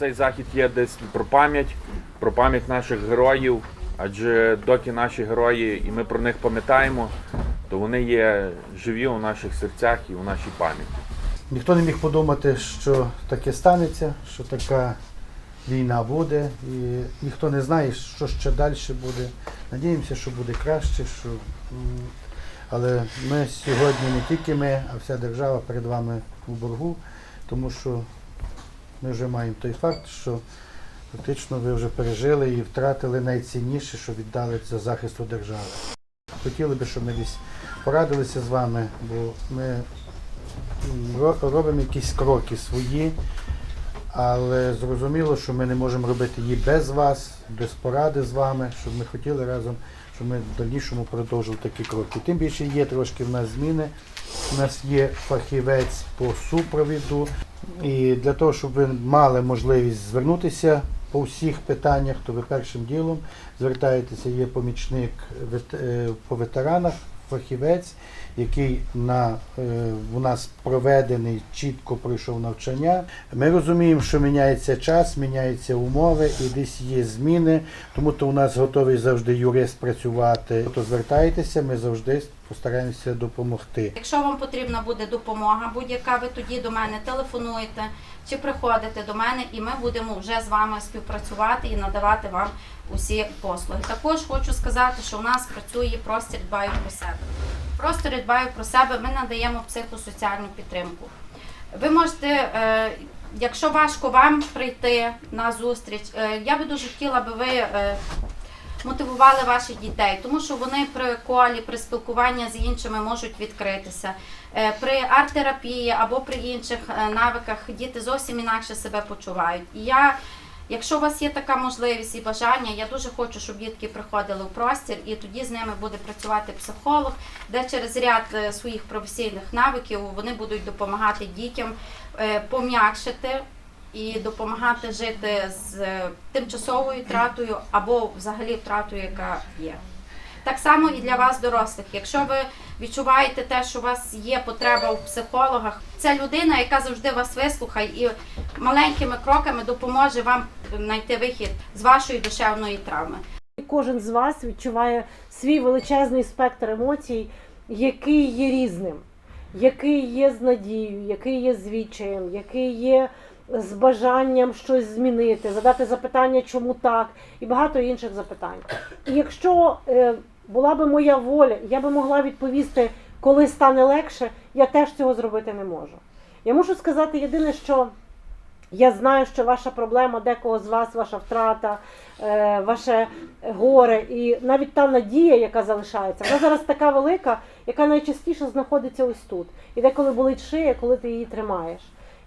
Цей захід є десь про пам'ять, про пам'ять наших героїв. Адже доки наші герої, і ми про них пам'ятаємо, то вони є живі у наших серцях і у нашій пам'яті. Ніхто не міг подумати, що таке станеться, що така війна буде, і ніхто не знає, що ще далі буде. Надіємося, що буде краще. Що... Але ми сьогодні не тільки ми, а вся держава перед вами у боргу, тому що ми вже маємо той факт, що фактично ви вже пережили і втратили найцінніше, що віддали за захисту держави. Хотіли би, щоб ми десь порадилися з вами, бо ми робимо якісь кроки свої, але зрозуміло, що ми не можемо робити її без вас, без поради з вами, щоб ми хотіли разом, щоб ми в дальнішому продовжили такі кроки. Тим більше є трошки в нас зміни. У нас є фахівець по супровіду. І для того, щоб ви мали можливість звернутися по всіх питаннях, то ви першим ділом звертаєтеся, є помічник е, по ветеранах, фахівець, який на, е, у нас проведений, чітко пройшов навчання. Ми розуміємо, що міняється час, міняються умови і десь є зміни, тому то у нас готовий завжди юрист працювати. То звертайтеся, ми завжди постараємося допомогти. Якщо вам потрібна буде допомога, будь-яка, ви тоді до мене телефонуєте чи приходите до мене, і ми будемо вже з вами співпрацювати і надавати вам усі послуги. Також хочу сказати, що у нас працює простір дбаю про себе. В просторі дбаю про себе. Ми надаємо психосоціальну підтримку. Ви можете, е, якщо важко вам прийти на зустріч, е, я би дуже хотіла, би ви. Мотивували ваших дітей, тому що вони при колі, при спілкуванні з іншими можуть відкритися. Е, При арт-терапії або при інших е, навиках діти зовсім інакше себе почувають. І я, якщо у вас є така можливість і бажання, я дуже хочу, щоб дітки приходили у простір, і тоді з ними буде працювати психолог, де через ряд е, своїх професійних навиків вони будуть допомагати дітям пом'якшити і допомагати жити з е, тимчасовою втратою або взагалі втратою, яка є. Так само і для вас, дорослих. Якщо ви відчуваєте те, що у вас є потреба у психологах, це людина, яка завжди вас вислухає і маленькими кроками допоможе вам знайти вихід з вашої душевної травми. Кожен з вас відчуває свій величезний спектр емоцій, який є різним, який є з надією, який є з відчаєм, який є з бажанням щось змінити, задати запитання, чому так, і багато інших запитань. І якщо е, була би моя воля, я би могла відповісти, коли стане легше, я теж цього зробити не можу. Я мушу сказати єдине, що я знаю, що ваша проблема, декого з вас, ваша втрата, е, ваше горе, і навіть та надія, яка залишається, вона зараз така велика, яка найчастіше знаходиться ось тут. І деколи болить шия, коли ти її тримаєш.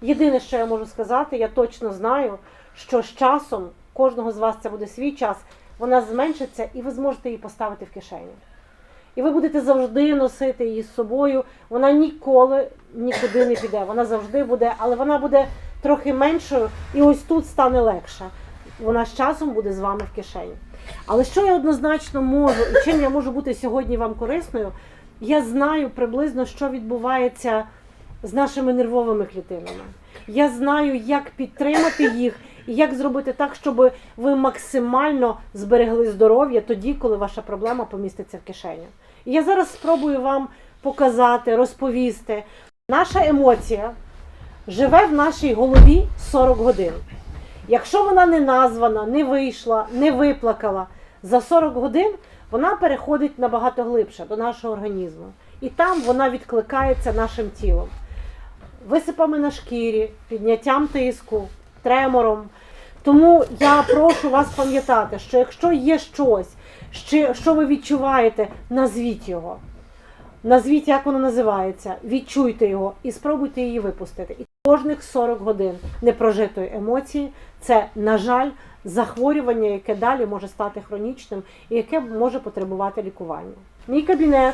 Єдине, що я можу сказати, я точно знаю, що з часом кожного з вас це буде свій час, вона зменшиться, і ви зможете її поставити в кишеню. І ви будете завжди носити її з собою. Вона ніколи нікуди не піде. Вона завжди буде, але вона буде трохи меншою, і ось тут стане легше. Вона з часом буде з вами в кишені. Але що я однозначно можу, і чим я можу бути сьогодні вам корисною, я знаю приблизно, що відбувається з нашими нервовими клітинами. Я знаю, як підтримати їх і як зробити так, щоб ви максимально зберегли здоров'я тоді, коли ваша проблема поміститься в кишеню. І я зараз спробую вам показати, розповісти. Наша емоція живе в нашій голові 40 годин. Якщо вона не названа, не вийшла, не виплакала, за 40 годин вона переходить набагато глибше до нашого організму. І там вона відкликається нашим тілом. Висипами на шкірі, підняттям тиску, тремором. Тому я прошу вас пам'ятати, що якщо є щось, що, ви відчуваєте, назвіть його. Назвіть, як воно називається, відчуйте його і спробуйте її випустити. І кожних 40 годин непрожитої емоції це, на жаль, захворювання, яке далі може стати хронічним і яке може потребувати лікування. Мій кабінет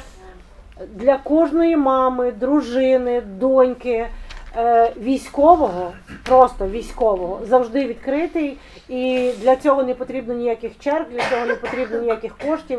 для кожної мами, дружини, доньки, е, військового, просто військового, завжди відкритий. І для цього не потрібно ніяких черг, для цього не потрібно ніяких коштів.